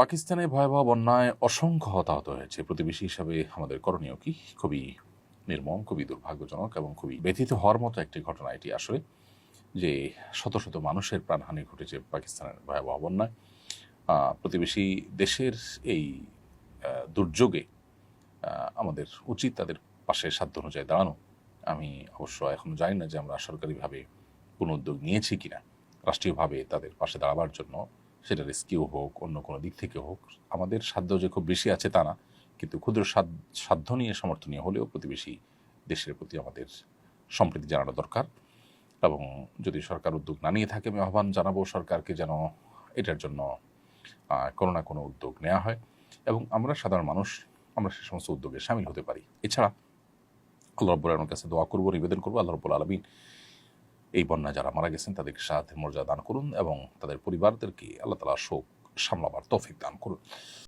পাকিস্তানে ভয়াবহ বন্যায় অসংখ্য হতাহত হয়েছে। প্রতিবেশী হিসাবে আমাদের করণীয় কি? খুবই নির্মম, খুবই দুর্ভাগ্যজনক এবং খুবই ব্যথিত হওয়ার মতো একটি ঘটনা এটি আসলে, যে শত শত মানুষের প্রাণহানি ঘটেছে পাকিস্তানের ভয়াবহ বন্যায়। প্রতিবেশী দেশের এই দুর্যোগে আমাদের উচিত তাদের পাশে সাধ্য অনুযায়ী দাঁড়ানো। আমি অবশ্য এখন জানি না যে আমরা সরকারিভাবে কোনো উদ্যোগ নিয়েছি কিনা। রাষ্ট্রীয়ভাবে তাদের পাশে দাঁড়াবার জন্য সেটা রেস্কিউ হোক, অন্য কোনো দিক থেকে হোক, আমাদের সাধ্য যে খুব বেশি আছে তা না। কিন্তু ক্ষুদ্র সাধ্য নিয়ে সমর্থনীয় হলেও প্রতিবেশী দেশের প্রতি আমাদের সম্প্রীতি জানানো দরকার। এবং যদি সরকার উদ্যোগ না নিয়ে থাকে, আমি আহ্বান জানাব সরকারকে যেন এটার জন্য কোনো না কোনো উদ্যোগ নেওয়া হয়। এবং আমরা সাধারণ মানুষ, আমরা সে সমস্ত উদ্যোগে সামিল হতে পারি। এছাড়া আল্লাহ রব্বুল আলমের কাছে দোয়া করব, নিবেদন করব, আল্লাহ রব্বুল আলমিন এই বন্যায় যারা মারা গেছেন, তাদেরকে সাথে মর্যাদা দান করুন এবং তাদের পরিবারদেরকে আল্লাহ তালা শোক সামলাবার তৌফিক দান করুন।